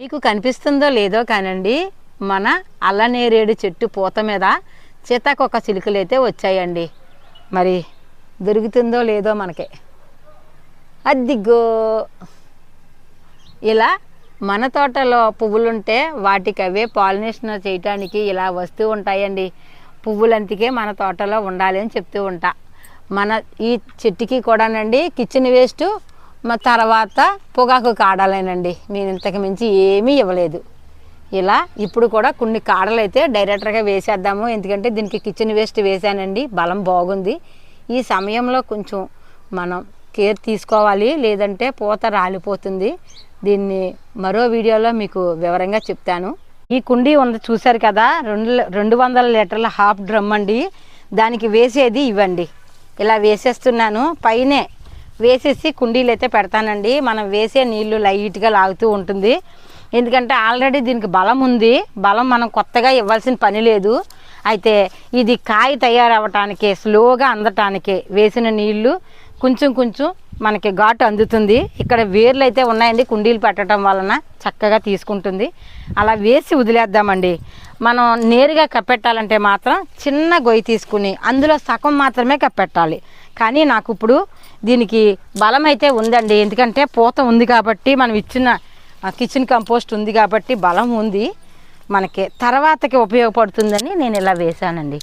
మీకు కనిపిస్తుందో లేదో కానండి మన అల్లనేరేడు చెట్టు పూత మీద సీతాకొక చిలుకలు అయితే వచ్చాయండి. మరి దొరుకుతుందో లేదో మనకి. అద్దిగో! ఇలా మన తోటలో పువ్వులుంటే వాటికి అవే పాలినేషన్ చేయటానికి ఇలా వస్తూ ఉంటాయండి. పువ్వులంతికే మన తోటలో ఉండాలి అని చెప్తూ ఉంటా. మన ఈ చెట్టుకి కూడానండి కిచెన్ వేస్ట్ మా తర్వాత పొగాకు కాడలేనండి. నేను ఇంతకు మించి ఏమీ ఇవ్వలేదు. ఇలా ఇప్పుడు కూడా కొన్ని కాడలు అయితే డైరెక్టర్గా వేసేద్దాము. ఎందుకంటే దీనికి కిచెన్ వేస్ట్ వేసానండి. బలం బాగుంది. ఈ సమయంలో కొంచెం మనం కేర్ తీసుకోవాలి. లేదంటే పూత రాలిపోతుంది. దీన్ని మరో వీడియోలో మీకు వివరంగా చెప్తాను. ఈ కుండీ ఉంది చూశారు కదా? రెండు రెండు వందల లీటర్ల హాఫ్ డ్రమ్ అండి. దానికి వేసేది ఇవ్వండి. ఇలా వేసేస్తున్నాను. పైనే వేసేసి కుండీలు అయితే పెడతానండి. మనం వేసే నీళ్ళు లైట్గా లాగుతూ ఉంటుంది. ఎందుకంటే ఆల్రెడీ దీనికి బలం ఉంది. బలం మనం కొత్తగా ఇవ్వాల్సిన పని లేదు. అయితే ఇది కాయ తయారవటానికి స్లోగా అందటానికి వేసిన నీళ్ళు కొంచెం కొంచెం మనకి ఘాటు అందుతుంది. ఇక్కడ వేర్లు అయితే ఉన్నాయండి కుండీలు పెట్టడం వలన చక్కగా తీసుకుంటుంది. అలా వేసి వదిలేద్దామండి. మనం నేరుగా కప్పెట్టాలంటే మాత్రం చిన్న గొయ్యి తీసుకుని అందులో సగం మాత్రమే కప్పెట్టాలి. కానీ నాకు ఇప్పుడు దీనికి బలం అయితే ఉందండి. ఎందుకంటే పూత ఉంది కాబట్టి మనం ఇచ్చిన కిచెన్ కంపోస్ట్ ఉంది కాబట్టి బలం ఉంది. మనకి తర్వాతకి ఉపయోగపడుతుందని నేను ఇలా వేశానండి.